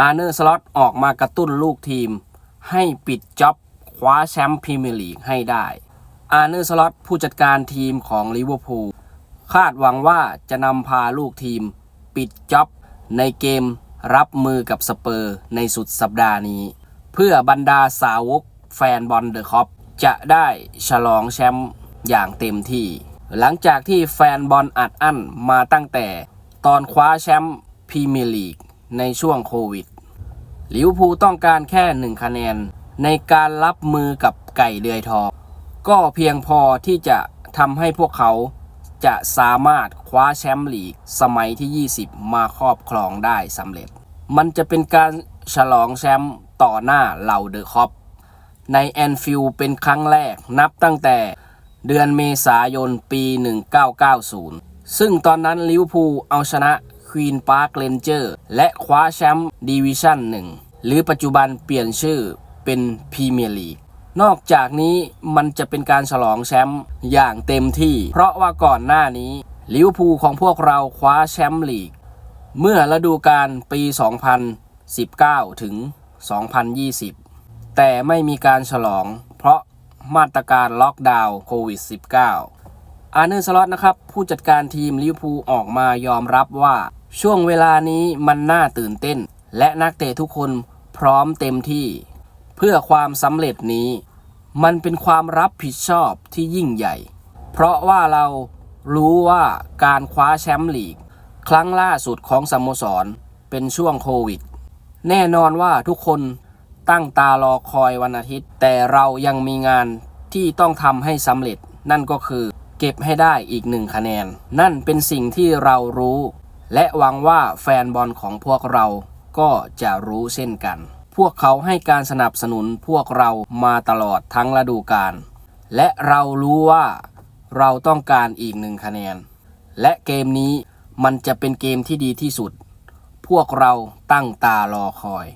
อาร์เนอร์สล็อตออกมากระตุ้นลูกทีม ให้ปิดจ็อบคว้าแชมป์พรีเมียร์ลีกให้ได้อาร์เนอร์สล็อตผู้จัดการทีมของลิเวอร์พูลคาดหวังว่าจะนำพาลูกทีม ปิดจ็อบในเกมรับมือกับสเปอร์ในสุดสัปดาห์นี้ เพื่อบรรดาสาวกแฟนบอลเดอะคอปจะได้ฉลองแชมป์อย่างเต็มที่ หลังจากที่แฟนบอลอัดอั้นมาตั้งแต่ตอนคว้าแชมป์พรีเมียร์ลีก ในช่วงโควิดลิวพูต้องการแค่หนึ่งคะแนน ในการรับมือกับไก่เดือยทอง ก็เพียงพอที่จะทำให้พวกเขาจะสามารถคว้าแชมป์ลีกสมัยที่ 20 มาครอบครองได้สำเร็จ มันจะเป็นการฉลองแชมป์ต่อหน้าเหล่าเดอะคอปในแอนฟิลเป็นครั้งแรกนับตั้งแต่เดือนเมษายนปี 1990 ซึ่งตอนนั้นลิเวอร์พูลเอาชนะ ควีนพาร์คเ n นเจอร์และคว้าแชมป์ดิวิชั่นหนึ่งหรือปัจจุบันเปลี่ยนชื่อเป็นพรีเมียร์ลีกนอกจากนี้มันจะเป็นการฉลองแชมป์อย่างเต็มที่ เพราะว่าก่อนหน้านี้ลิเวอร์พูลของพวกเราคว้าแชมป์ลีก เมื่อฤดูกาลปี 2019 ถึง 2020 แต่ไม่มีการฉลอง เพราะมาตรการล็อกดาวน์โควิด -19 อาร์เนอร์สล็อตนะครับ ผู้จัดการทีมลิเวอร์พูลออกมายอมรับว่า ช่วงเวลานี้มันน่าตื่นเต้น และนักเตะทุกคนพร้อมเต็มที่ เพื่อความสำเร็จนี้ มันเป็นความรับผิดชอบที่ยิ่งใหญ่ เพราะว่าเรารู้ว่าการคว้าแชมป์ลีก ครั้งล่าสุดของสโมสรเป็นช่วงโควิด แน่นอนว่าทุกคนตั้งตารอคอยวันอาทิตย์ แต่เรายังมีงานที่ต้องทำให้สำเร็จ นั่นก็คือเก็บให้ได้อีกหนึ่งคะแนน นั่นเป็นสิ่งที่เรารู้ และหวังว่าแฟนบอลของพวกเราก็จะรู้เช่นกัน พวกเขาให้การสนับสนุนพวกเรามาตลอดทั้งฤดูกาล และเรารู้ว่าเราต้องการอีกหนึ่งคะแนน และเกมนี้มันจะเป็นเกมที่ดีที่สุด พวกเราตั้งตารอคอย